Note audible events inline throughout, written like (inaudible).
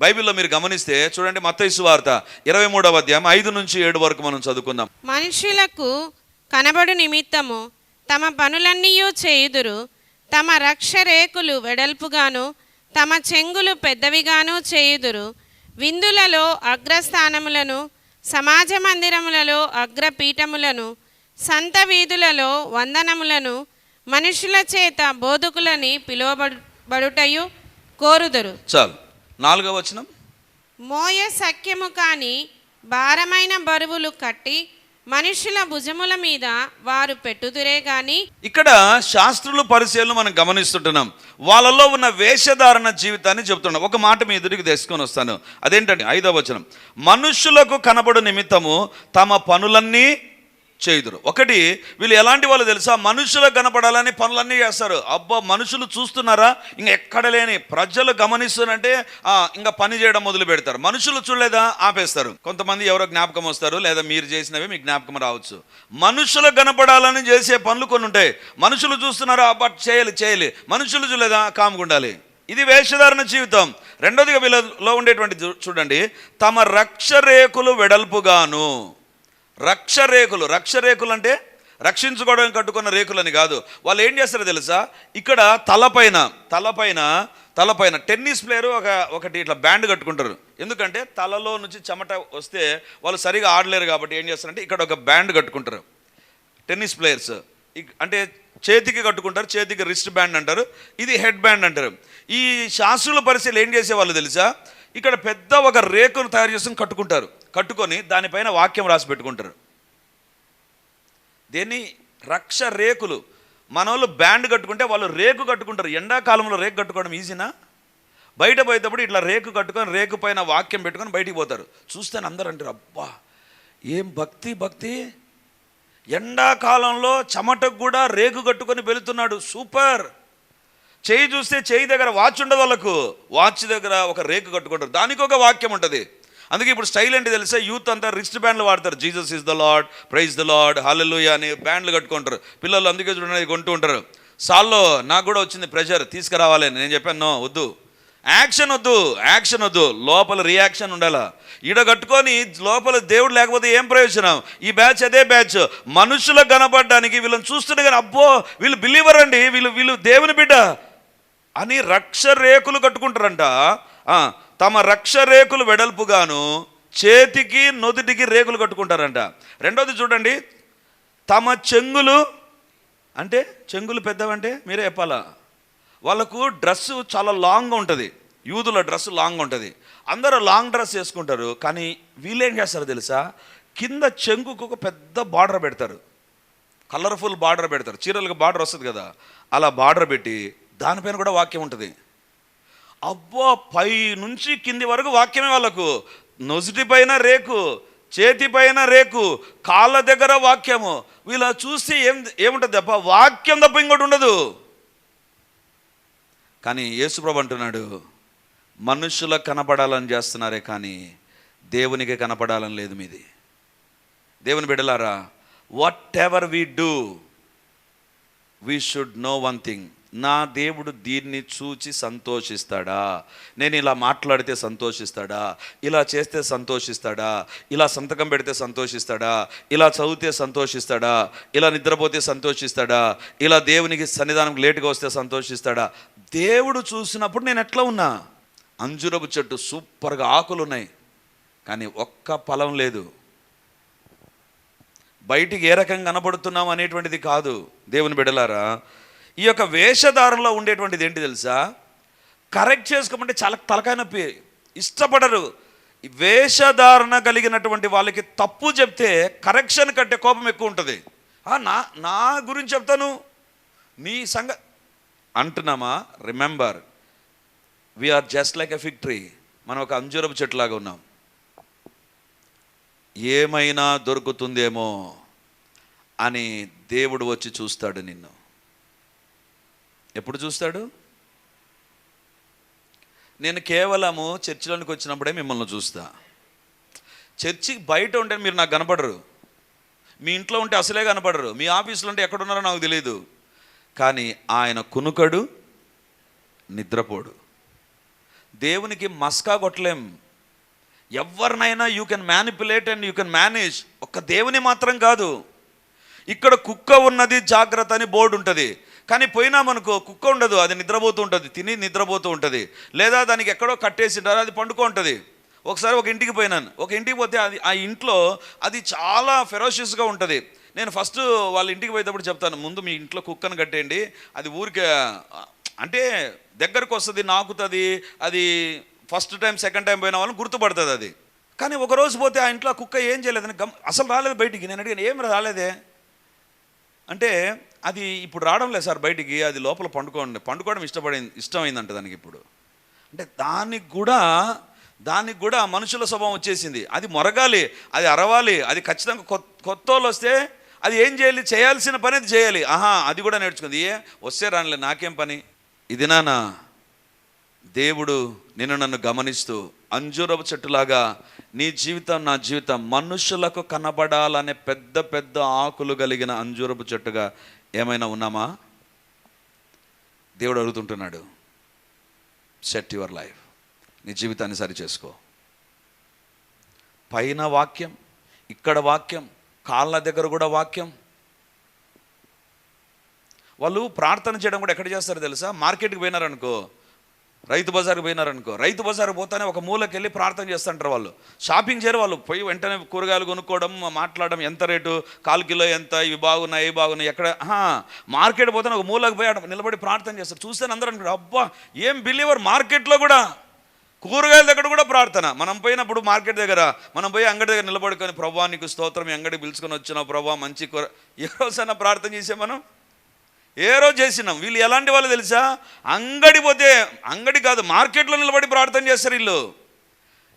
బైబిల్లో మీరు గమనిస్తే చూడండి మత్తయి వార్త ఇరవై మూడవ అధ్యాయం ఐదు నుంచి ఏడు వరకు మనం చదువుకుందాం. మనుషులకు కనబడు నిమిత్తము తమ పనులన్నీయూ చేయుదురు తమ రక్ష రేకులు వెడల్పుగాను తమ చెంగులు పెద్దవిగాను చేయుదురు. విందులలో అగ్రస్థానములను సమాజ మందిరములలో అగ్రపీఠములను సంత వీధులలో వందనములను మనుషుల చేత బోధకులని పిలువబడుటయు కోరుదురు. చాలు. నాలుగవ వచనం. మోయ సఖ్యము కాని భారమైన బరువులు కట్టి మనుషుల భుజముల మీద వారు పెట్టుదురే గాని ఇక్కడ శాస్త్రులు పరిశీలన మనం గమనిస్తుంటున్నాం. వాళ్ళలో ఉన్న వేషధారణ జీవితాన్ని చెప్తున్నాం ఒక మాట మీ ఎదుటికి తెచ్చుకొని వస్తాను. అదేంటంటే ఐదవ వచనం. మనుషులకు కనబడు నిమిత్తము తమ పనులన్నీ చేయుదురు. ఒకటి వీళ్ళు ఎలాంటి వాళ్ళు తెలుసా? మనుషులకు కనపడాలని పనులన్నీ చేస్తారు. అబ్బా మనుషులు చూస్తున్నారా? ఇంకా ఎక్కడ లేని. ప్రజలు గమనిస్తున్నారంటే ఇంకా పని చేయడం మొదలు పెడతారు. మనుషులు చూడలేదా? ఆపేస్తారు. కొంతమంది ఎవరో జ్ఞాపకం వస్తారు లేదా మీరు చేసినవి మీకు జ్ఞాపకం రావచ్చు. మనుషులు కనపడాలని చేసే పనులు కొన్ని ఉంటాయి. మనుషులు చూస్తున్నారా? అబ్బా చేయాలి చేయాలి. మనుషులు చూడలేదా? కాముకుండాలి ఇది వేషధారణ జీవితం. రెండోదిగా వీళ్ళలో ఉండేటువంటి చూ- చూడండి. తమ రక్ష రేకులు వెడల్పుగాను. రక్షరేకులు రక్షరేకులు అంటే రక్షించుకోవడానికి కట్టుకున్న రేకులని కాదు. వాళ్ళు ఏం చేస్తారో తెలుసా? ఇక్కడ తలపైన తలపైన తలపైన టెన్నిస్ ప్లేయర్ ఒక ఒకటి ఇట్లా బ్యాండ్ కట్టుకుంటారు. ఎందుకంటే తలలో నుంచి చెమట వస్తే వాళ్ళు సరిగా ఆడలేరు కాబట్టి ఏం చేస్తారంటే ఇక్కడ ఒక బ్యాండ్ కట్టుకుంటారు. Tennis players. అంటే చేతికి కట్టుకుంటారు చేతికి రిస్ట్ బ్యాండ్ అంటారు ఇది హెడ్ బ్యాండ్ అంటారు. ఈ శాస్త్రుల పరిస్థితులు ఏం చేసేవాళ్ళు తెలుసా? ఇక్కడ పెద్ద ఒక రేకును తయారు చేసుకుని కట్టుకుంటారు. కట్టుకొని దానిపైన వాక్యం రాసి పెట్టుకుంటారు. దేన్ని? రక్ష రేకులు. మన వాళ్ళు బ్యాండ్ కట్టుకుంటే వాళ్ళు రేకు కట్టుకుంటారు. ఎండాకాలంలో రేకు కట్టుకోవడం ఈజీనా? బయట పోయేటప్పుడు ఇట్లా రేకు కట్టుకొని రేకు పైన వాక్యం పెట్టుకొని బయటికి పోతారు. చూస్తే అందరూ అంటారు అబ్బా! ఏం భక్తి భక్తి? ఎండాకాలంలో చెమటకు కూడా రేకు కట్టుకొని వెళుతున్నాడు. సూపర్! చేయి చూస్తే చేయి దగ్గర వాచ్ ఉండదు వాళ్ళకు. వాచ్ దగ్గర ఒక రేకు కట్టుకుంటారు. దానికి ఒక వాక్యం ఉంటుంది. అందుకే ఇప్పుడు స్టైల్ అంటే తెలుసా? యూత్ అంతా రిస్ట్ బ్యాండ్లు వాడతారు. Jesus is the lord praise the lord hallelujah అని బ్యాండ్లు కట్టుకుంటారు. పిల్లలు అందుకే చూడండి కొంటూ ఉంటారు. సాల్లో నాకు కూడా వచ్చింది ప్రెషర్ తీసుకురావాలి నేను చెప్పాను "నో, వద్దు. యాక్షన్ వద్దు యాక్షన్ వద్దు. లోపల రియాక్షన్ ఉండాలా? ఈడ కట్టుకొని లోపల దేవుడు లేకపోతే ఏం ప్రయోజనం? ఈ బ్యాచ్ అదే బ్యాచ్. మనుషులకు కనపడడానికి వీళ్ళని చూస్తుంటే కానీ అబ్బో వీళ్ళు బిలీవర్ అండి. వీళ్ళు వీళ్ళు దేవుని బిడ్డ అని రక్ష రేకులు కట్టుకుంటారంట. తమ రక్ష రేకులు వెడల్పుగాను చేతికి నొదుటికి రేకులు కట్టుకుంటారంట. రెండోది చూడండి తమ చెంగులు అంటే చెంగులు పెద్దవంటే మీరే చెప్పాలా? వాళ్ళకు డ్రెస్ చాలా లాంగ్గా ఉంటుంది. యూదుల డ్రెస్ లాంగ్ ఉంటుంది. అందరూ లాంగ్ డ్రెస్ వేసుకుంటారు కానీ వీళ్ళేం చేస్తారు తెలుసా? కింద చెంగుకు ఒక పెద్ద బార్డర్ పెడతారు. కలర్ఫుల్ బార్డర్ పెడతారు. చీరలకు బార్డర్ వస్తుంది కదా అలా బార్డర్ పెట్టి దానిపైన కూడా వాక్యం ఉంటుంది. అబ్బో పై నుంచి కింది వరకు వాక్యమే వాళ్ళకు. నొసటి పైన రేకు చేతి పైన రేకు కాళ్ళ దగ్గర వాక్యము. వీళ్ళ చూస్తే ఏం ఏముంటుంది తప్ప వాక్యం తప్ప ఇంకోటి ఉండదు. కానీ యేసుప్రభు అంటున్నాడు మనుషులకు కనపడాలని చేస్తున్నారే కానీ దేవునికి కనపడాలని లేదు మీది. దేవుని బిడ్డలారా whatever we do we should know one thing నా దేవుడు దీన్ని చూచి సంతోషిస్తాడా? నేను ఇలా మాట్లాడితే సంతోషిస్తాడా? ఇలా చేస్తే సంతోషిస్తాడా? ఇలా సంతకం పెడితే సంతోషిస్తాడా? ఇలా చదివితే సంతోషిస్తాడా? ఇలా నిద్రపోతే సంతోషిస్తాడా? ఇలా దేవునికి సన్నిధానం లేటుగా వస్తే సంతోషిస్తాడా? దేవుడు చూసినప్పుడు నేను ఎట్లా ఉన్నా? అంజురపు చెట్టు సూపర్గా ఆకులు ఉన్నాయి. కానీ ఒక్క ఫలం లేదు. బయటికి ఏ రకంగా కనబడుతున్నాం అనేటువంటిది కాదు. దేవుని బిడలారా ఈ యొక్క వేషధారంలో ఉండేటువంటిది ఏంటి తెలుసా? కరెక్ట్ చేసుకోమంటే చాలా తలకాయ నొప్పి. ఇష్టపడరు. వేషధారణ కలిగినటువంటి వాళ్ళకి తప్పు చెప్తే కరెక్షన్ కంటే కోపం ఎక్కువ ఉంటుంది. నా నా గురించి చెప్తాను. నీ సంగ అంటున్నామా? Remember we are just like a fig tree మనం ఒక అంజూరపు చెట్టులాగా ఉన్నాం. ఏమైనా దొరుకుతుందేమో అని దేవుడు వచ్చి చూస్తాడు నిన్ను. ఎప్పుడు చూస్తాడు? నేను కేవలము చర్చిలోనికి వచ్చినప్పుడే మిమ్మల్ని చూస్తా. చర్చి బయట ఉంటే మీరు నాకు కనపడరు. మీ ఇంట్లో ఉంటే అసలే కనపడరు. మీ ఆఫీస్లో ఉంటే ఎక్కడున్నారో నాకు తెలియదు కానీ ఆయన కునుకడు నిద్రపోడు. దేవునికి మస్కా కొట్టలేం. ఎవరినైనా you can manipulate and you can manage ఒక్క దేవుని మాత్రం కాదు. ఇక్కడ కుక్క ఉన్నది జాగ్రత్త అని బోర్డు ఉంటుంది. కానీ పోయినామనుకో కుక్క ఉండదు అది నిద్రపోతూ ఉంటుంది తిని నిద్రపోతూ ఉంటుంది. లేదా దానికి ఎక్కడో కట్టేసింటారు అది పండుకో ఉంటుంది. ఒకసారి ఒక ఇంటికి పోయినాను. ఒక ఇంటికి పోతే అది ఆ ఇంట్లో అది చాలా ఫెరోషియస్గా ఉంటుంది. నేను ఫస్ట్ వాళ్ళ ఇంటికి పోయేటప్పుడు చెప్తాను ముందు మీ ఇంట్లో కుక్కను కట్టేయండి. అది ఊరికే అంటే దగ్గరకు వస్తుంది నాకుతుంది అది ఫస్ట్ టైం సెకండ్ టైం పోయిన వాళ్ళని గుర్తుపడుతుంది అది. కానీ ఒక రోజు పోతే ఆ ఇంట్లో ఆ కుక్క ఏం చేయలేదని గమ్ అసలు రాలేదు బయటికి. నేను అడిగాను ఏం రాలేదే? అంటే అది ఇప్పుడు రావడం లేదు సార్ బయటికి అది లోపల పండుకోండి. పండుకోవడం ఇష్టపడింది ఇష్టమైందంట దానికి ఇప్పుడు. అంటే దానికి కూడా దానికి కూడా మనుషుల స్వభావం వచ్చేసింది. అది మొరగాలి అది అరవాలి అది ఖచ్చితంగా కొత్త కొత్త వాళ్ళు వస్తే అది ఏం చేయాలి? చేయాల్సిన పని అది చేయాలి. ఆహా అది కూడా నేర్చుకుంది. ఏ వస్తే రానిలే నాకేం పని? ఇది నానా? దేవుడు నిన్ను నన్ను గమనిస్తూ అంజూరపు చెట్టులాగా నీ జీవితం నా జీవితం మనుషులకు కనబడాలనే పెద్ద పెద్ద ఆకులు కలిగిన అంజూరపు చెట్టుగా ఏమైనా ఉన్నామా? దేవుడు అడుగుతుంటున్నాడు సెట్ యువర్ లైఫ్ నీ జీవితాన్ని సరి చేసుకో. పైన వాక్యం ఇక్కడ వాక్యం కాళ్ళ దగ్గర కూడా వాక్యం. వాళ్ళు ప్రార్థన చేయడం కూడా ఎక్కడ చేస్తారు తెలుసా? మార్కెట్కి పోయినారనుకో. రైతు బజార్కి పోయినారనుకో రైతు బజార్ పోతానే ఒక మూలకి వెళ్ళి ప్రార్థన చేస్తుంటారు వాళ్ళు. షాపింగ్ చేయరు వాళ్ళు. పోయి వెంటనే కూరగాయలు కొనుక్కోవడం మాట్లాడడం ఎంత రేటు కాలు కిలో ఎంత ఇవి బాగున్నాయి ఇవి బాగున్నాయి ఎక్కడ మార్కెట్ పోతానే ఒక మూలకి పోయి నిలబడి ప్రార్థన చేస్తారు. చూస్తే అందరూ అనుకుంటారు అబ్బా ఏం బిలీవర్ మార్కెట్లో కూడా? కూరగాయల దగ్గర కూడా ప్రార్థన. మనం పోయినప్పుడు మార్కెట్ దగ్గర మనం పోయి అంగడి దగ్గర నిలబడుకొని ప్రభా నీకు స్తోత్రం అంగడి పిలుచుకొని వచ్చినావు ప్రభా మంచి కూర (laughs) ఏ రోజైనా ప్రార్థన చేసే మనం ఏ రోజు చేసినాం? వీళ్ళు ఎలాంటి వాళ్ళు తెలుసా? అంగడి పోతే అంగడి కాదు మార్కెట్లో నిలబడి ప్రార్థన చేస్తారు వీళ్ళు.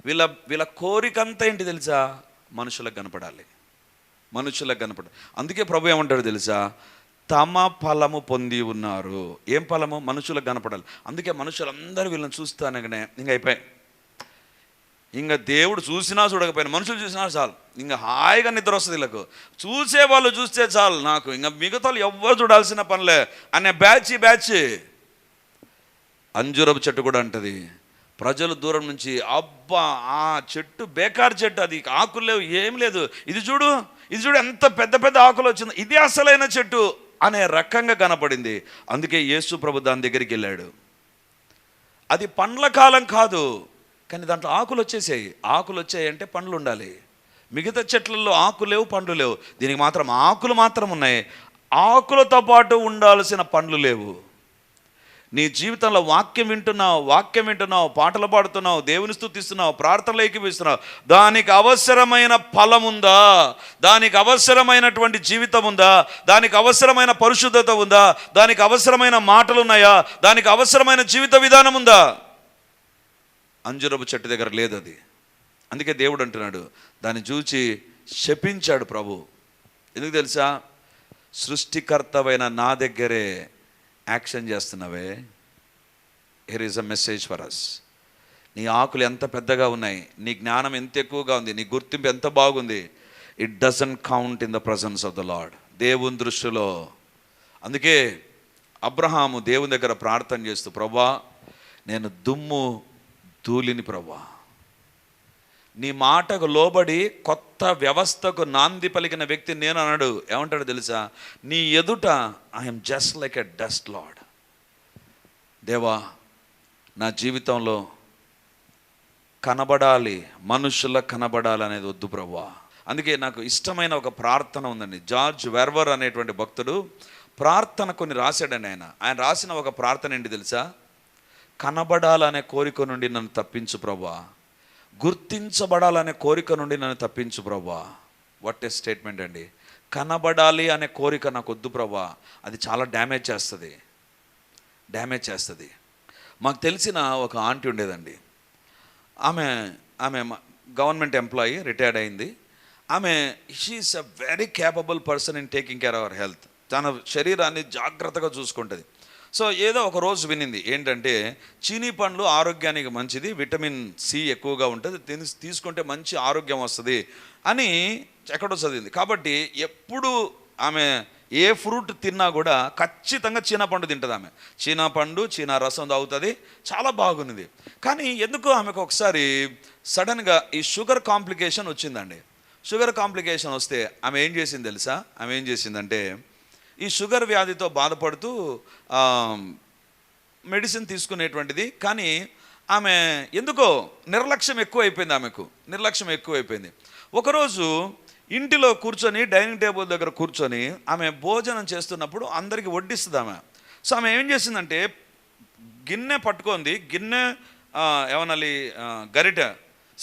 వీళ్ళ వీళ్ళ కోరిక అంతా ఏంటి తెలుసా? మనుషులకు కనపడాలి. మనుషులకు కనపడాలి అందుకే ప్రభు ఏమంటాడు తెలుసా? తమ ఫలము పొంది ఉన్నారు. ఏం ఫలము? మనుషులకు కనపడాలి. అందుకే మనుషులందరూ వీళ్ళని చూస్తానగానే ఇంక అయిపోయాయి. ఇంకా దేవుడు చూసినా చూడకపోయినా మనుషులు చూసినా చాలు. ఇంకా హాయిగా నిద్ర వస్తుంది వీళ్ళకు. చూసే వాళ్ళు చూస్తే చాలు నాకు. ఇంకా మిగతాలు ఎవ్వరు చూడాల్సిన పనిలే అనే బ్యాచ్ బ్యాచ్. అంజూరపు చెట్టు కూడా అంటది. ప్రజలు దూరం నుంచి అబ్బా ఆ చెట్టు బేకార్ చెట్టు అది. ఆకులు లేవు ఏం లేదు. ఇది చూడు ఇది చూడు ఎంత పెద్ద పెద్ద ఆకులు వచ్చింది. ఇది అసలైన చెట్టు అనే రకంగా కనపడింది. అందుకే యేసు ప్రభు దాని దగ్గరికి వెళ్ళాడు. అది పండ్ల కాలం కాదు. కానీ దాంట్లో ఆకులు వచ్చేసాయి. ఆకులు వచ్చాయంటే పండ్లు ఉండాలి. మిగతా చెట్లలో ఆకులు లేవు పండ్లు లేవు. దీనికి మాత్రం ఆకులు మాత్రం ఉన్నాయి. ఆకులతో పాటు ఉండాల్సిన పండ్లు లేవు. నీ జీవితంలో వాక్యం వింటున్నావు వాక్యం వింటున్నావు పాటలు పాడుతున్నావు దేవుని స్థుతిస్తున్నావు ప్రార్థనలు ఏకీపిస్తున్నావు దానికి అవసరమైన ఫలం ఉందా? దానికి అవసరమైనటువంటి జీవితం ఉందా? దానికి అవసరమైన పరిశుద్ధత ఉందా? దానికి అవసరమైన మాటలు ఉన్నాయా? దానికి అవసరమైన జీవిత విధానం ఉందా? అంజురపు చెట్టు దగ్గర లేదు అది. అందుకే దేవుడు అంటున్నాడు దాన్ని చూచి శపించాడు ప్రభు. ఎందుకు తెలుసా? సృష్టికర్తవైన నా దగ్గరే యాక్షన్ చేస్తున్నావే. Here is a message for us నీ ఆకులు ఎంత పెద్దగా ఉన్నాయి నీ జ్ఞానం ఎంత ఎక్కువగా ఉంది నీ గుర్తింపు ఎంత బాగుంది. It doesn't count in the presence of the lord దేవుని దృష్టిలో. అందుకే అబ్రహాము దేవుని దగ్గర ప్రార్థన చేస్తూ ప్రభా నేను దుమ్ము తూలిని ప్రభా నీ మాటకు లోబడి కొత్త వ్యవస్థకు నాంది పలికిన వ్యక్తి నేను అన్నాడు. ఏమంటాడు తెలుసా? నీ ఎదుట I'm just like a dust lord దేవా నా జీవితంలో కనబడాలి మనుషుల కనబడాలి అనేది వద్దు ప్రభా అందుకే నాకు ఇష్టమైన ఒక ప్రార్థన ఉందండి. జార్జ్ వెర్వర్ అనేటువంటి భక్తుడు ప్రార్థన కొన్ని రాశాడండి ఆయన. ఆయన రాసిన ఒక ప్రార్థన ఏంటి తెలుసా? కనబడాలనే కోరిక నుండి నన్ను తప్పించు ప్రభా గుర్తించబడాలనే కోరిక నుండి నన్ను తప్పించు ప్రభా వాట్ ఏ స్టేట్మెంట్ అండి. కనబడాలి అనే కోరిక నాకు వద్దు ప్రభా అది చాలా డ్యామేజ్ చేస్తుంది. డ్యామేజ్ చేస్తుంది. మాకు తెలిసిన ఒక ఆంటీ ఉండేదండి. ఆమె ఆమె గవర్నమెంట్ ఎంప్లాయీ రిటైర్డ్ అయింది. ఆమె she is a very capable person in taking care our health తన శరీరాన్ని జాగ్రత్తగా చూసుకుంటుంది. సో ఏదో ఒక రోజు వినింది. ఏంటంటే చీనీ పండ్లు ఆరోగ్యానికి మంచిది విటమిన్ సి ఎక్కువగా ఉంటుంది తిని తీసుకుంటే మంచి ఆరోగ్యం వస్తుంది అని ఎక్కడో చదివింది. కాబట్టి ఎప్పుడు ఆమె ఏ ఫ్రూట్ తిన్నా కూడా ఖచ్చితంగా చీనా పండు తింటుంది ఆమె. చీనా పండు చీనా రసం తాగుతుంది చాలా బాగుంది. కానీ ఎందుకో ఆమెకు ఒకసారి సడన్గా ఈ షుగర్ కాంప్లికేషన్ వచ్చిందండి. షుగర్ కాంప్లికేషన్ వస్తే ఆమె ఏం చేసింది తెలుసా? ఆమె ఏం చేసిందంటే ఈ షుగర్ వ్యాధితో బాధపడుతూ మెడిసిన్ తీసుకునేటువంటిది. కానీ ఆమె ఎందుకో నిర్లక్ష్యం ఎక్కువైపోయింది ఆమెకు. నిర్లక్ష్యం ఎక్కువైపోయింది. ఒకరోజు ఇంటిలో కూర్చొని డైనింగ్ టేబుల్ దగ్గర కూర్చొని ఆమె భోజనం చేస్తున్నప్పుడు అందరికీ వడ్డిస్తుంది ఆమె. సో ఆమె ఏం చేసిందంటే గిన్నె పట్టుకుంది. గిన్నె ఏమనాలి గరిట గరిటె.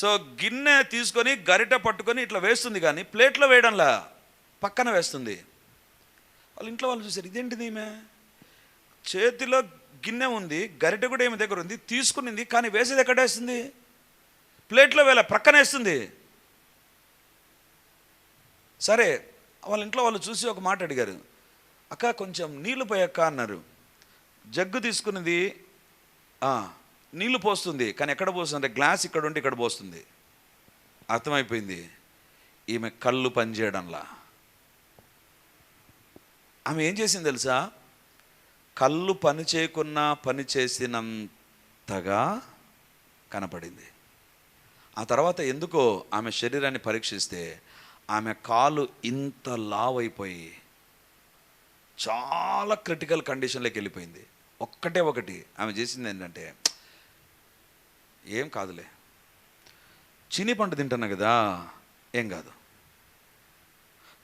సో గిన్నె తీసుకొని గరిటె పట్టుకొని ఇట్లా వేస్తుంది కానీ ప్లేట్లో వేయడంలా. పక్కన వేస్తుంది. వాళ్ళ ఇంట్లో వాళ్ళు చూశారు. ఇదేంటిది ఈమె? చేతిలో గిన్నె ఉంది గరిటె కూడా ఏమి దగ్గర ఉంది తీసుకునింది కానీ వేసేది ఎక్కడ వేస్తుంది? ప్లేట్లో వేళ ప్రక్కన వేస్తుంది. సరే వాళ్ళ ఇంట్లో వాళ్ళు చూసి ఒక మాట అడిగారు. అక్క కొంచెం నీళ్ళు పోయక్క అన్నారు. జగ్గు తీసుకున్నది నీళ్ళు పోస్తుంది కానీ ఎక్కడ పోస్తుంది? అంటే గ్లాస్ ఇక్కడ ఉంటే ఇక్కడ పోస్తుంది. అర్థమైపోయింది. ఈమె కళ్ళు పనిచేయడంలా. ఆమె ఏం చేసింది తెలుసా? కళ్ళు పని చేయకున్నా పని చేసినంతగా కనపడింది. ఆ తర్వాత ఎందుకో ఆమె శరీరాన్ని పరీక్షిస్తే ఆమె కాలు ఇంత లావ్ అయిపోయి చాలా క్రిటికల్ కండిషన్లోకి వెళ్ళిపోయింది. ఒక్కటే ఒకటి ఆమె చేసింది ఏంటంటే ఏం కాదులే. చిని పంట తింటున్నా కదా ఏం కాదు.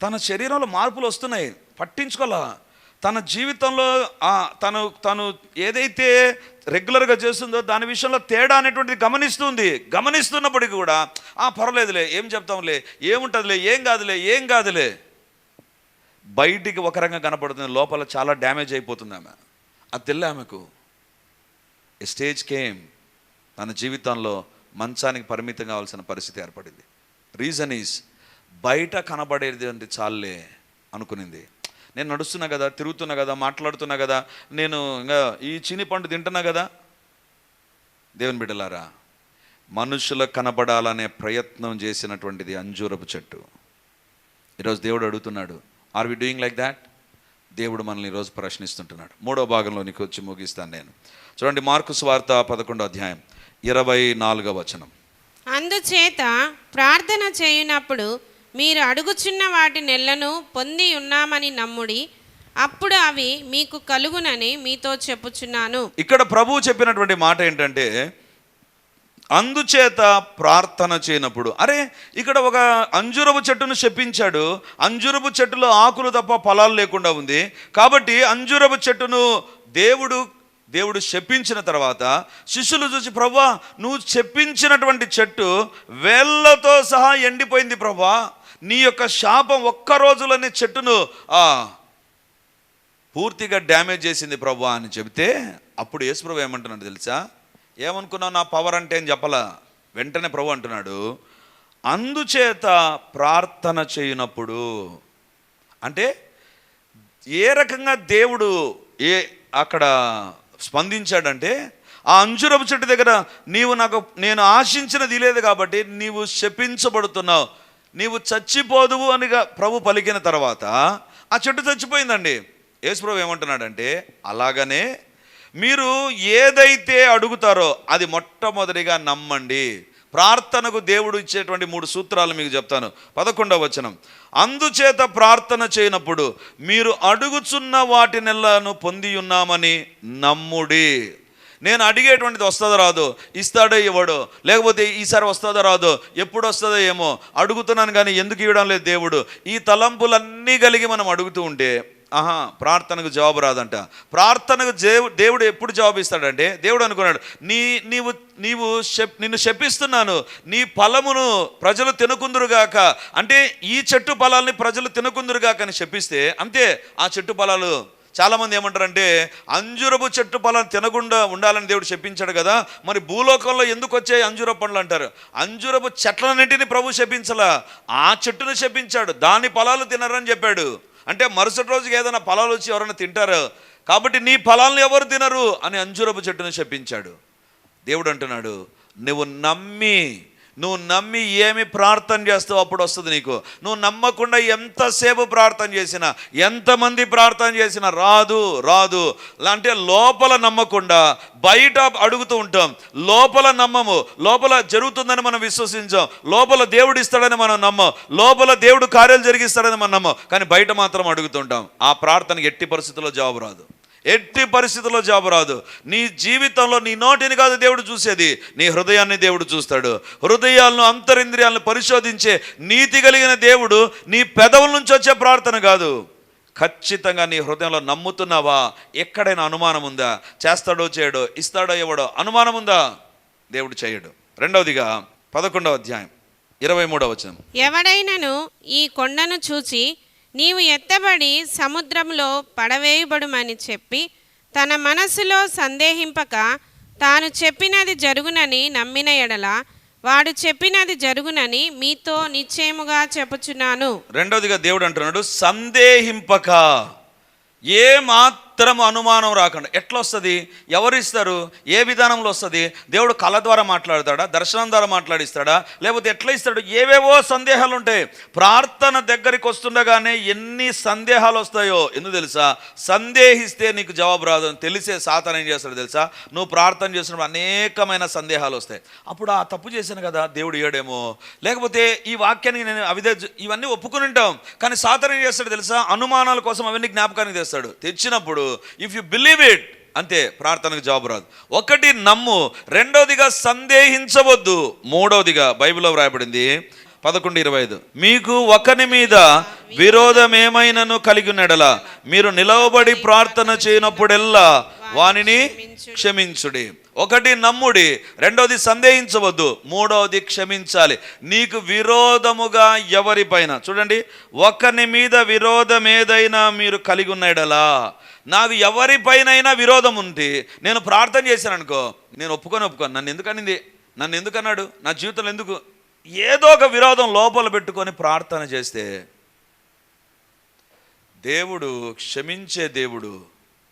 తన శరీరంలో మార్పులు వస్తున్నాయి. పట్టించుకోలే. తన జీవితంలో తను తను ఏదైతే రెగ్యులర్గా చేస్తుందో దాని విషయంలో తేడా అనేటువంటిది గమనిస్తుంది. గమనిస్తున్నప్పటికీ కూడా ఆ పర్వాలేదులే ఏం చెప్తాంలే ఏముంటుందిలే ఏం కాదులే ఏం కాదులే. బయటికి ఒక రకంగా కనపడుతుంది. లోపల చాలా డ్యామేజ్ అయిపోతుంది ఆమె. అది తెల్ల ఆమెకు. ఏ స్టేజ్ కేమ్ తన జీవితంలో మంచానికి పరిమితం కావాల్సిన పరిస్థితి ఏర్పడింది. రీజన్ ఈజ్ బయట కనబడేది అంటే చాలే అనుకునింది. నేను నడుస్తున్నా కదా తిరుగుతున్నా కదా మాట్లాడుతున్నా కదా నేను ఇంకా ఈ చిని పండు తింటున్నా కదా. దేవుని బిడ్డలారా మనుషులకు కనబడాలనే ప్రయత్నం చేసినటువంటిది అంజూరపు చెట్టు. ఈరోజు దేవుడు అడుగుతున్నాడు are we doing like that దేవుడు మనల్ని ఈరోజు ప్రశ్నిస్తుంటున్నాడు. మూడో భాగంలోనికి వచ్చి ముగిస్తాను నేను. చూడండి మార్కు స్వార్త పదకొండో అధ్యాయం ఇరవై నాలుగో వచనం. అందుచేత ప్రార్థన చేయునప్పుడు మీరు అడుగుచున్న వాటి నెలను పొంది ఉన్నామని నమ్ముడి అప్పుడు అవి మీకు కలుగునని మీతో చెప్పుచున్నాను. ఇక్కడ ప్రభువు చెప్పినటువంటి మాట ఏంటంటే అందుచేత ప్రార్థన చేయనప్పుడు అరే ఇక్కడ ఒక అంజురపు చెట్టును శపించాడు అంజురపు చెట్టులో ఆకులు తప్ప ఫలాలు లేకుండా ఉంది. కాబట్టి అంజురపు చెట్టును దేవుడు దేవుడు శపించిన తర్వాత శిష్యులు చూసి ప్రభా నువ్వు చెప్పించినటువంటి చెట్టు వేళ్ళతో సహా ఎండిపోయింది ప్రభా నీ యొక్క శాపం ఒక్క రోజులోనే చెట్టును పూర్తిగా డ్యామేజ్ చేసింది ప్రభు అని చెబితే అప్పుడు యేసు ప్రభు ఏమంటున్నాడు తెలుసా? ఏమనుకున్నావు? నా పవర్ అంటే అని చెప్పలా? వెంటనే ప్రభు అంటున్నాడు అందుచేత ప్రార్థన చేయనప్పుడు అంటే ఏ రకంగా దేవుడు ఏ అక్కడ స్పందించాడంటే ఆ అంజురపు చెట్టు దగ్గర నీవు నాకు నేను ఆశించినది లేదు కాబట్టి నీవు శపించబడుతున్నావు. నీవు చచ్చిపోదువు అనిగా ప్రభు పలికిన తర్వాత ఆ చెట్టు చచ్చిపోయిందండి. యేసుప్రభు ఏమంటున్నాడంటే అలాగనే మీరు ఏదైతే అడుగుతారో అది మొట్టమొదటిగా నమ్మండి. ప్రార్థనకు దేవుడు ఇచ్చేటువంటి మూడు సూత్రాలు మీకు చెప్తాను. పదకొండవ వచనం. అందుచేత ప్రార్థన చేయనప్పుడు మీరు అడుగుచున్న వాటి నెలను పొంది ఉన్నామని నమ్ముడి. నేను అడిగేటువంటిది వస్తుందో రాదు. ఇస్తాడో ఇవ్వడో. లేకపోతే ఈసారి వస్తుందో రాదో. ఎప్పుడు వస్తుందో ఏమో. అడుగుతున్నాను కానీ ఎందుకు ఇవ్వడం లేదు దేవుడు. ఈ తలంపులన్నీ కలిగి మనం అడుగుతూ ఉంటే ఆహా ప్రార్థనకు జవాబు రాదంట. ప్రార్థనకు దేవుడు ఎప్పుడు జవాబు ఇస్తాడంటే దేవుడు అనుకున్నాడు నీ నీవు నీవు శప్ నిన్ను శపిస్తున్నాను. నీ ఫలమును ప్రజలు తినకుందురుగాక అంటే ఈ చెట్టు ఫలాల్ని ప్రజలు తినకుందురుగాక అని శపిస్తే అంతే. ఆ చెట్టు ఫలాలు చాలామంది ఏమంటారంటే అంజురపు చెట్టు ఫలాలు తినకుండా ఉండాలని దేవుడు చెప్పించాడు కదా మరి భూలోకంలో ఎందుకు వచ్చాయి అంజురపు పండ్లు అంటారు? అంజురపు చెట్లన్నింటినీ ప్రభు శపించలా ఆ చెట్టును శపించాడు దాని ఫలాలు తినరని చెప్పాడు. అంటే మరుసటి రోజుకి ఏదైనా ఫలాలు వచ్చి ఎవరైనా తింటారు? కాబట్టి నీ ఫలాలను ఎవరు తినరు? అని అంజురపు చెట్టును శపించాడు. దేవుడు అంటున్నాడు నువ్వు నమ్మి నువ్వు నమ్మి ఏమి ప్రార్థన చేస్తావు అప్పుడు వస్తుంది నీకు. నువ్వు నమ్మకుండా ఎంతసేపు ప్రార్థన చేసినా ఎంతమంది ప్రార్థన చేసినా రాదు రాదు. అంటే లోపల నమ్మకుండా బయట అడుగుతూ ఉంటాం. లోపల నమ్మము లోపల జరుగుతుందని మనం విశ్వసించాం. లోపల దేవుడు ఇస్తాడని మనం నమ్మం. లోపల దేవుడు కార్యాలు జరిగిస్తాడని మనం నమ్మం. కానీ బయట మాత్రం అడుగుతుంటాం ఆ ప్రార్థనకి ఎట్టి పరిస్థితుల్లో జవాబు రాదు. ఎట్టి పరిస్థితుల్లో జాబు రాదు. నీ జీవితంలో నీ నోటిని కాదు దేవుడు చూసేది. నీ హృదయాన్ని దేవుడు చూస్తాడు. హృదయాలను అంతరింద్రియాలను పరిశోధించే నీతి కలిగిన దేవుడు నీ పెదవుల నుంచి వచ్చే ప్రార్థన కాదు. ఖచ్చితంగా నీ హృదయంలో నమ్ముతున్నావా? ఎక్కడైనా అనుమానం ఉందా? చేస్తాడో చేయడో ఇస్తాడో ఇవ్వడో అనుమానం ఉందా? దేవుడు చేయడు. రెండవదిగా పదకొండవ అధ్యాయం ఇరవై మూడవ వచనం. ఎవడైనను ఈ కొండను చూచి నీవు ఎత్తబడి సముద్రంలో పడవేయబడుమని చెప్పి తన మనసులో సందేహింపక తాను చెప్పినది జరుగునని నమ్మిన ఎడల వాడు చెప్పినది జరుగునని మీతో నిశ్చయముగా చెప్పుచున్నాను. రెండవదిగా దేవుడు అంటున్నాడు సందేహింపక. ఏ మాత్రం అనుమానం రాకుండా. ఎట్లా వస్తుంది? ఎవరు ఇస్తారు ఏ విధానంలో వస్తుంది? దేవుడు కళ ద్వారా మాట్లాడతాడా? దర్శనం ద్వారా మాట్లాడిస్తాడా? లేకపోతే ఎట్లా ఇస్తాడు? ఏవేవో సందేహాలు ఉంటాయి ప్రార్థన దగ్గరికి వస్తుండగానే ఎన్ని సందేహాలు వస్తాయో? ఎందుకు తెలుసా? సందేహిస్తే నీకు జవాబు రాదు అని తెలిసే సాతాన్ ఏం చేస్తాడు తెలుసా? నువ్వు ప్రార్థన చేసినప్పుడు అనేకమైన సందేహాలు వస్తాయి. అప్పుడు ఆ తప్పు చేశాను కదా దేవుడు ఇయ్యడేమో. లేకపోతే ఈ వాక్యానికి నేను అవిదే ఇవన్నీ ఒప్పుకుని ఉంటాం. కానీ సాతాన్ ఏం చేస్తాడు తెలుసా? అనుమానాల కోసం అవన్నీ జ్ఞాపకానికి తెస్తాడు. తెచ్చినప్పుడు ఇఫ్ యు బిలీవ్ ఇట్ అంతే ప్రార్థనకు జవాబు రాదు. ఒకటి నమ్ము రెండవదిగా సందేహించవద్దు. మూడవదిగా బైబిల్లో వ్రాయబడింది పదకొండు ఇరవై ఐదు. మీకు ఒకని మీద విరోధం ఏమైనను కలిగి నెడల మీరు నిలవబడి ప్రార్థన చేయనప్పుడెల్లా వానిని క్షమించుడి. ఒకటి నమ్ముడి రెండవది సందేహించవద్దు మూడవది క్షమించాలి. నీకు విరోధముగా ఎవరిపైన చూడండి ఒకని మీద విరోధం ఏదైనా మీరు కలిగి ఉన్నాడలా నాకు ఎవరిపైనైనా విరోధం ఉంటే నేను ప్రార్థన చేశాను అనుకో నేను ఒప్పుకొని ఒప్పుకోను. నన్ను ఎందుకనింది? నన్ను ఎందుకన్నాడు? నా జీవితంలో ఎందుకు? ఏదో ఒక విరోధం లోపల పెట్టుకొని ప్రార్థన చేస్తే దేవుడు క్షమించే దేవుడు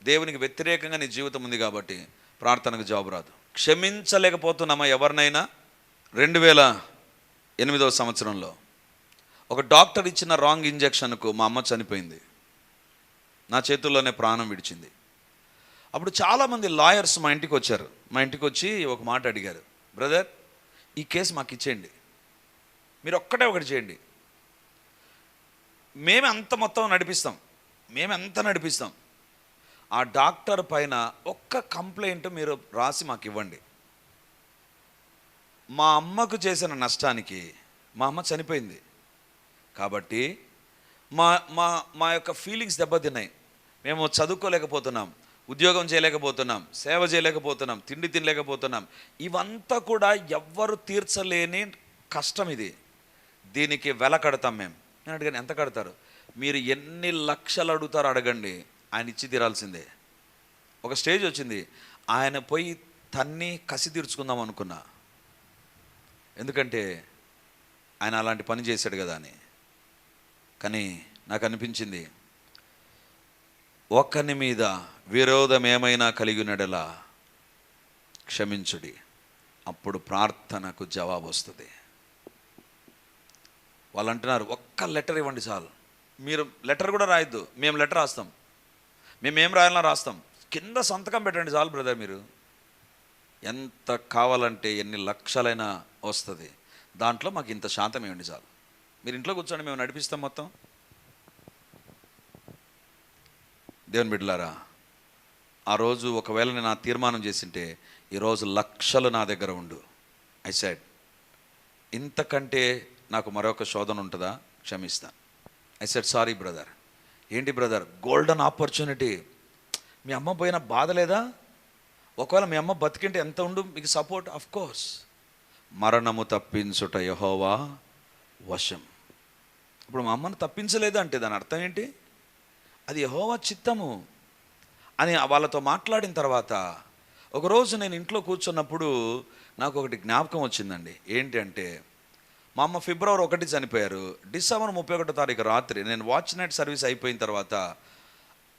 దేవునికి వ్యతిరేకంగా నీ జీవితం ఉంది కాబట్టి ప్రార్థనకు జవాబు రాదు. క్షమించలేకపోతున్నామా ఎవరినైనా? రెండు వేల ఎనిమిదవ సంవత్సరంలో ఒక డాక్టర్ ఇచ్చిన రాంగ్ ఇంజెక్షన్కు మా అమ్మ చనిపోయింది. నా చేతుల్లోనే ప్రాణం విడిచింది. అప్పుడు చాలామంది లాయర్స్ మా ఇంటికి వచ్చారు. మా ఇంటికి వచ్చి ఒక మాట అడిగారు. బ్రదర్ ఈ కేసు మాకు ఇచ్చేయండి. మీరు ఒక్కటే ఒకటి చేయండి. మేము అంత మొత్తం నడిపిస్తాం. మేము అంత నడిపిస్తాం. ఆ డాక్టర్ పైన ఒక్క కంప్లైంట్ మీరు రాసి మాకు ఇవ్వండి. మా అమ్మకు చేసిన నష్టానికి మా అమ్మ చనిపోయింది. కాబట్టి మా మా మా యొక్క ఫీలింగ్స్ దెబ్బతిన్నాయి. మేము చదువుకోలేకపోతున్నాం ఉద్యోగం చేయలేకపోతున్నాం సేవ చేయలేకపోతున్నాం తిండి తినలేకపోతున్నాం. ఇవంతా కూడా ఎవ్వరు తీర్చలేని కష్టం ఇది. దీనికి వెల కడతాం మేము. నేను అడిగాను ఎంత కడతారు? మీరు ఎన్ని లక్షలు అడుగుతారో అడగండి. ఆయన ఇచ్చి తీరాల్సిందే. ఒక స్టేజ్ వచ్చింది. ఆయన పోయి తన్ని కసి తీర్చుకుందాం అనుకున్నా. ఎందుకంటే ఆయన అలాంటి పని చేశాడు కదా అని. కానీ నాకు అనిపించింది ఒకని మీద విరోధం ఏమైనా కలిగినడలా క్షమించుడి. అప్పుడు ప్రార్థనకు జవాబు వస్తుంది. వాళ్ళు అంటున్నారు ఒక్క లెటర్ ఇవ్వండి చాలు. మీరు లెటర్ కూడా రాయొద్దు. మేము లెటర్ రాస్తాం. మేము ఏం రాయాలన్నా రాస్తాం. కింద సంతకం పెట్టండి చాలు బ్రదర్ మీరు. ఎంత కావాలంటే ఎన్ని లక్షలైనా వస్తుంది. దాంట్లో మాకు ఇంత శాతం ఇవ్వండి చాలు. మీరు ఇంట్లో కూర్చోండి మేము నడిపిస్తాం మొత్తం. దేవుని బిడ్డలారా ఆ రోజు ఒకవేళ నేను ఆ తీర్మానం చేసింటే ఈరోజు లక్షలు నా దగ్గర ఉండు. ఐ సైడ్ ఇంతకంటే నాకు మరొక శోధన ఉంటుందా? క్షమిస్తాను ఐ సెడ్ సారీ బ్రదర్ ఏంటి బ్రదర్ గోల్డెన్ ఆపర్చునిటీ మీ అమ్మ పోయిన బాధ లేదా? ఒకవేళ మీ అమ్మ బతికింటే ఎంత ఉండు? మీకు సపోర్ట్ అఫ్ కోర్స్ మరణము తప్పించుట యహోవా వశం. ఇప్పుడు మా అమ్మను తప్పించలేదు అంటే దాని అర్థం ఏంటి? అది యహోవా చిత్తము అని వాళ్ళతో మాట్లాడిన తర్వాత ఒకరోజు నేను ఇంట్లో కూర్చున్నప్పుడు నాకు ఒకటి జ్ఞాపకం వచ్చిందండి. ఏంటి అంటే మా అమ్మ ఫిబ్రవరి ఒకటి చనిపోయారు. డిసెంబర్ ముప్పై ఒకటో తారీఖు రాత్రి నేను వాచ్ నైట్ సర్వీస్ అయిపోయిన తర్వాత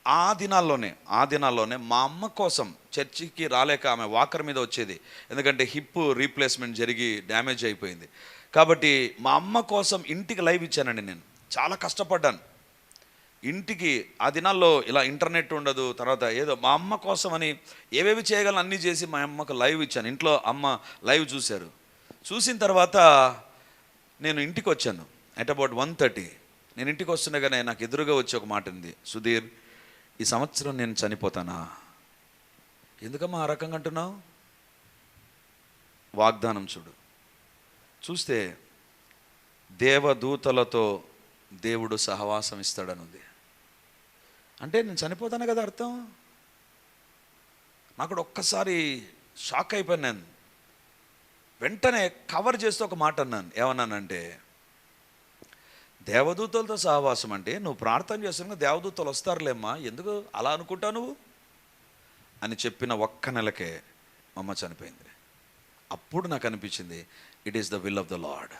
ఆ దినాల్లోనే ఆ దినాల్లోనే మా అమ్మ కోసం చర్చికి రాలేక ఆమె వాకర్ మీద వచ్చేది. ఎందుకంటే హిప్ రీప్లేస్మెంట్ జరిగి డ్యామేజ్ అయిపోయింది. కాబట్టి మా అమ్మ కోసం ఇంటికి లైవ్ ఇచ్చానండి నేను. చాలా కష్టపడ్డాను. ఇంటికి ఆ దినాల్లో ఇలా ఇంటర్నెట్ ఉండదు తర్వాత ఏదో మా అమ్మ కోసం అని ఏవేవి చేయగలను అన్నీ చేసి మా అమ్మకు లైవ్ ఇచ్చాను. ఇంట్లో అమ్మ లైవ్ చూశారు. చూసిన తర్వాత నేను ఇంటికి వచ్చాను. అట్ అబౌట్ వన్ థర్టీ నేను ఇంటికి వస్తుండగానే నాకు ఎదురుగా వచ్చి ఒక మాట ఉంది సుధీర్ ఈ సంవత్సరం నేను చనిపోతానా? ఎందుకమ్మా ఆ రకంగా అంటున్నావు? వాగ్దానం చూడు. చూస్తే దేవదూతలతో దేవుడు సహవాసం ఇస్తాడని ఉంది అంటే నేను చనిపోతాను కదా అర్థం? నాకు కూడా ఒక్కసారి షాక్ అయిపోయాను నేను. వెంటనే కవర్ చేస్తూ ఒక మాట అన్నాను. ఏమన్నానంటే దేవదూతలతో సహవాసం అంటే నువ్వు ప్రార్థన చేస్తున్నా దేవదూతలు వస్తారులేమ్మా. ఎందుకు అలా అనుకుంటావు నువ్వు? అని చెప్పిన ఒక్క నెలకే మమ్మ అమ్మ చనిపోయింది. అప్పుడు నాకు అనిపించింది it is the will of the lord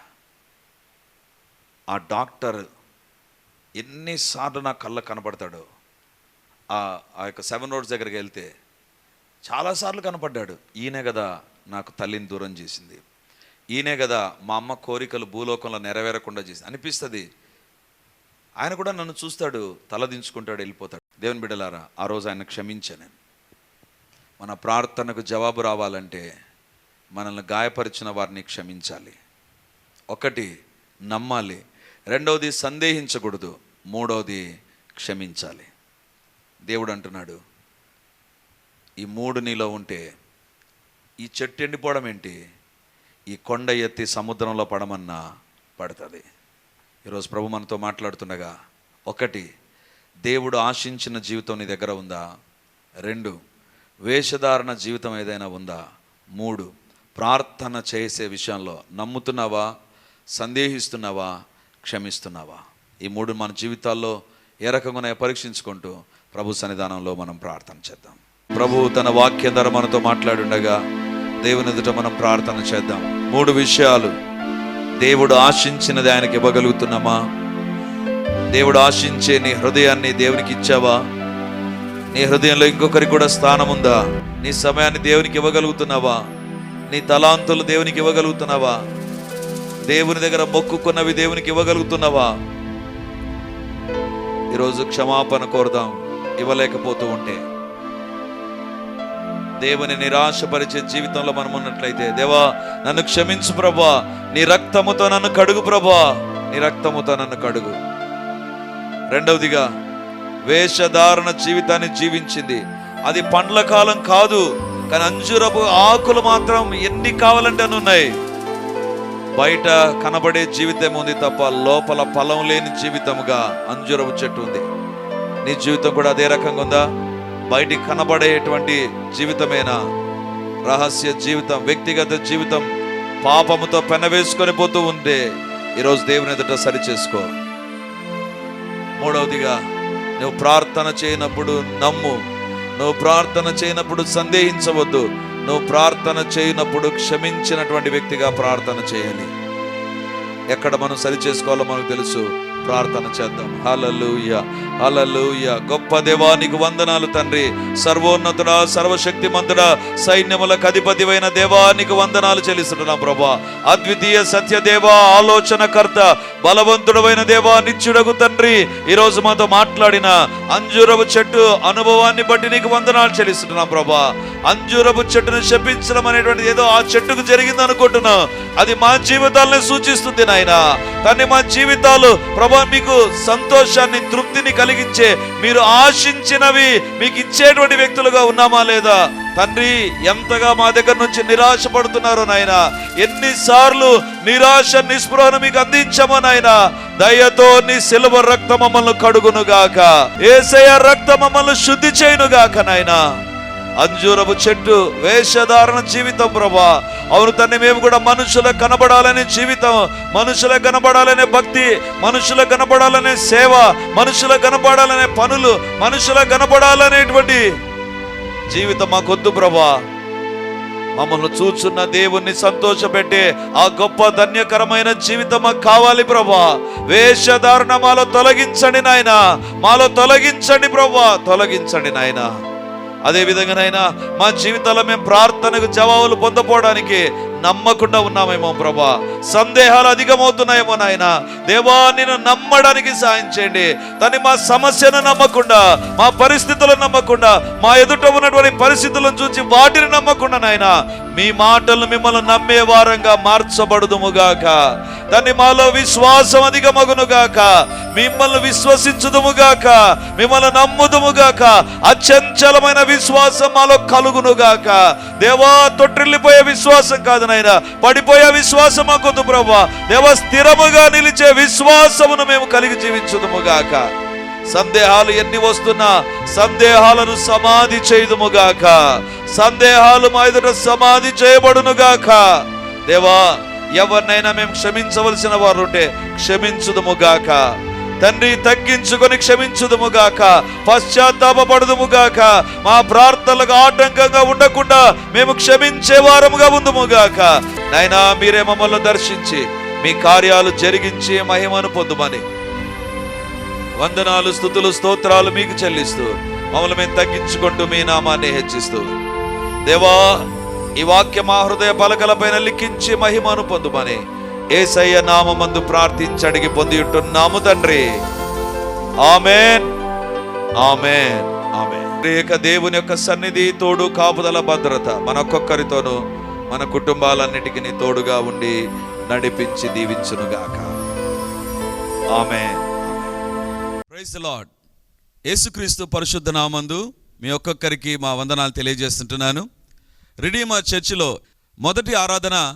ఆ డాక్టర్ ఎన్నిసార్లు నా కళ్ళ కనపడతాడో ఆ యొక్క సెవెన్ రోడ్స్ దగ్గరికి వెళ్తే చాలాసార్లు కనపడ్డాడు. ఈయనే కదా నాకు తల్లిని దూరం చేసింది. ఈయనే కదా మా అమ్మ కోరికలు భూలోకంలో నెరవేరకుండా చేసింది. అనిపిస్తుంది. ఆయన కూడా నన్ను చూస్తాడు తలదించుకుంటాడు వెళ్ళిపోతాడు. దేవుని బిడ్డలారా ఆ రోజు ఆయన క్షమించాను మన ప్రార్థనకు జవాబు రావాలంటే మనల్ని గాయపరిచిన వారిని క్షమించాలి. ఒకటి నమ్మాలి. రెండవది సందేహించకూడదు. మూడవది క్షమించాలి. దేవుడు అంటున్నాడు ఈ మూడు నీలో ఉంటే ఈ చెట్టు ఎండిపోవడం ఏంటి? ఈ కొండ ఎత్తి సముద్రంలో పడమన్నా పడుతుంది. ఈరోజు ప్రభు మనతో మాట్లాడుతుండగా ఒకటి దేవుడు ఆశించిన జీవితం నీ దగ్గర ఉందా? రెండు వేషధారణ జీవితం ఏదైనా ఉందా? మూడు ప్రార్థన చేసే విషయంలో నమ్ముతున్నావా? సందేహిస్తున్నావా? క్షమిస్తున్నావా? ఈ మూడు మన జీవితాల్లో ఏ రకంగా పరీక్షించుకుంటూ ప్రభు సన్నిధానంలో మనం ప్రార్థన చేద్దాం. ప్రభు తన వాక్య ధర మనతో మాట్లాడుండగా దేవుని ఎదుట మనం ప్రార్థన చేద్దాం. మూడు విషయాలు దేవుడు ఆశించినది ఆయనకి ఇవ్వగలుగుతున్నామా? దేవుడు ఆశించే నీ హృదయాన్ని దేవునికి ఇచ్చావా? నీ హృదయంలో ఇంకొకరికి కూడా స్థానం ఉందా నీ సమయాన్ని దేవునికి ఇవ్వగలుగుతున్నావా? నీ తలాంతులు దేవునికి ఇవ్వగలుగుతున్నావా? దేవుని దగ్గర మొక్కుకున్నవి దేవునికి ఇవ్వగలుగుతున్నావా? ఈరోజు క్షమాపణ కోరుదాం. ఇవ్వలేకపోతూ ఉంటే దేవుని నిరాశపరిచే జీవితంలో మనం ఉన్నట్లయితే దేవా నన్ను క్షమించు ప్రభా నీ రక్తముతో నన్ను కడుగు ప్రభా నీ రక్తముతో నన్ను కడుగు. రెండవదిగా వేషధారణ జీవితాన్ని జీవించింది. అది పండ్ల కాలం కాదు కానీ అంజురపు ఆకులు మాత్రం ఎన్ని కావాలంటే ఉన్నాయి. బయట కనబడే జీవితం ఉంది తప్ప లోపల ఫలం లేని జీవితముగా అంజురపు చెట్టు ఉంది. నీ జీవితం కూడా అదే రకంగా ఉందా? బయటికి కనబడేటువంటి జీవితమేనా? రహస్య జీవితం వ్యక్తిగత జీవితం పాపముతో పెనవేసుకొని పోతూ ఉంటే ఈరోజు దేవుని ఎదుట సరి చేసుకో మూడవదిగా నువ్వు ప్రార్థన చేయనప్పుడు నమ్ము. నువ్వు ప్రార్థన చేయనప్పుడు సందేహించవద్దు. నువ్వు ప్రార్థన చేయనప్పుడు క్షమించినటువంటి వ్యక్తిగా ప్రార్థన చేయాలి. ఎక్కడ మనం సరి చేసుకోవాలో మనకు తెలుసు. ప్రార్థన చేద్దాం. హలలుయ హలలుయ గొప్ప దేవానికి వందనాలు తండ్రి. సర్వోన్నతుడా సర్వశక్తిమంతుడా సైన్యములకు అధిపతివైన దేవానికి వందనాలు చెల్లిస్తున్నాం ప్రభా. అద్వితీయ సత్యదేవ ఆలోచనకర్త బలవంతుడమైన దేవా నిత్యుడకు తండ్రి. ఈరోజు మాతో మాట్లాడిన అంజూరపు చెట్టు అనుభవాన్ని బట్టి నీకు వందనాలు చెల్లిస్తున్నాం ప్రభా. అంజూరపు చెట్టును శపించడం అనేటువంటిది ఏదో ఆ చెట్టుకు జరిగింది అనుకుంటున్నాం అది మా జీవితాలను సూచిస్తుంది నాయన. తండ్రి మా జీవితాలు ప్రభా మీకు సంతోషాన్ని తృప్తిని కలిగించే మీరు ఆశించినవి మీకు ఇచ్చేటువంటి వ్యక్తులుగా ఉన్నామా లేదా? తండ్రి ఎంతగా మా దగ్గర నుంచి నిరాశ పడుతున్నారో నాయన. ఎన్నిసార్లు నిరాశ నిస్పృహను మీకు అందించమో నాయన. దయతో నీ సిలువ రక్త మమ్మల్ని కడుగునుగాక. ఏసయ రక్త మమ్మల్ని శుద్ధి చేయునుగాక నాయనా. అంజూరపు చెట్టు వేషధారణ జీవితం ప్రభా. అవును తన్ని మేము కూడా మనుషులకు కనబడాలనే జీవితం మనుషులకు కనబడాలనే భక్తి మనుషులకు కనబడాలనే సేవ మనుషులకు కనబడాలనే పనులు మనుషులకు కనబడాలనేటువంటి జీవితం మాకొద్దు ప్రభా. మమ్మల్ని చూచున్న దేవుణ్ణి సంతోషపెట్టే ఆ గొప్ప ధన్యకరమైన జీవితం మాకు కావాలి ప్రభా. వేషధారణ మాలో తొలగించండి నాయన మాలో తొలగించండి ప్రభా తొలగించండి నాయనా. అదే విధంగానైనా మా జీవితాల్లో మేము ప్రార్థనకు జవాబులు పొందపోవడానికి నమ్మకుండా ఉన్నామేమో ప్రభా. సందేహాలు అధికమవుతున్నాయేమో నాయన. దేవా నేను నమ్మడానికి సాయం చేయండి. తని మా సమస్యను నమ్మకుండా మా పరిస్థితులను నమ్మకుండా మా ఎదుట ఉన్నటువంటి పరిస్థితులను చూసి వాటిని నమ్మకుండా నాయన. మీ మాటలు మిమ్మల్ని నమ్మే వారంగా మార్చబడుదుముగాక దాన్ని మాలో విశ్వాసం అధికమగునుగాక మిమ్మల్ని విశ్వసించుదుముగాక మిమ్మల్ని నమ్ముదుముగాక అచంచలమైన విశ్వాసం మాలో కలుగునుగాక దేవా తొట్టిల్లిపోయే విశ్వాసం కాదు నాయన పడిపోయే విశ్వాసం మాకొద్దు ప్రభా. దేవా స్థిరముగా నిలిచే విశ్వాసమును మేము కలిగి జీవించుదుముగాక సందేహాలు ఎన్ని వస్తున్నా సందేహాలను సమాధి చేయుదుముగాక సందేహాలు మా ఎదుట సమాధి చేయబడునుగాక దేవా ఎవరినైనా మేము క్షమించవలసిన వారు క్షమించుదుముగాక తండ్రి తగ్గించుకొని క్షమించుదుముగాక పశ్చాత్తాపడుదుముగాక మా ప్రార్థనలకు ఆటంకంగా ఉండకుండా మేము క్షమించే వారముగా ఉందుముగాక. నైనా మీరే మమ్మల్ని దర్శించి మీ కార్యాలు జరిగించి మహిమను పొందుమని. వందనాలు స్థుతులు స్తోత్రాలు మీకు చెల్లిస్తూ మమ్మల్ని మేము తగ్గించుకుంటూ మీ నామాన్ని హెచ్చిస్తూ. దేవా ఈ వాక్య మా హృదయ పలకలపైన లిఖించి మహిమను పొందుమని. ఏసయ్య నామందు ప్రార్థించి అడిగి పొంది ఉంటున్నాము తండ్రి. ఆమెన్. ఆమెన్. ఆమెన్. ఏక దేవుని యొక్క సన్నిధి తోడు కాపుదల భద్రత మన ఒక్కొక్కరితోనూ మన కుటుంబాలన్నిటికీ తోడుగా ఉండి నడిపించి దీవించునుగాక. ఆమె ప్రైజ్ లాడ్ యేసుక్రీస్తు పరిశుద్ధ నామందు మీ ఒక్కొక్కరికి మా వందనాలు తెలియజేస్తుంటున్నాను. రిడీమర్ చర్చిలో మొదటి ఆరాధన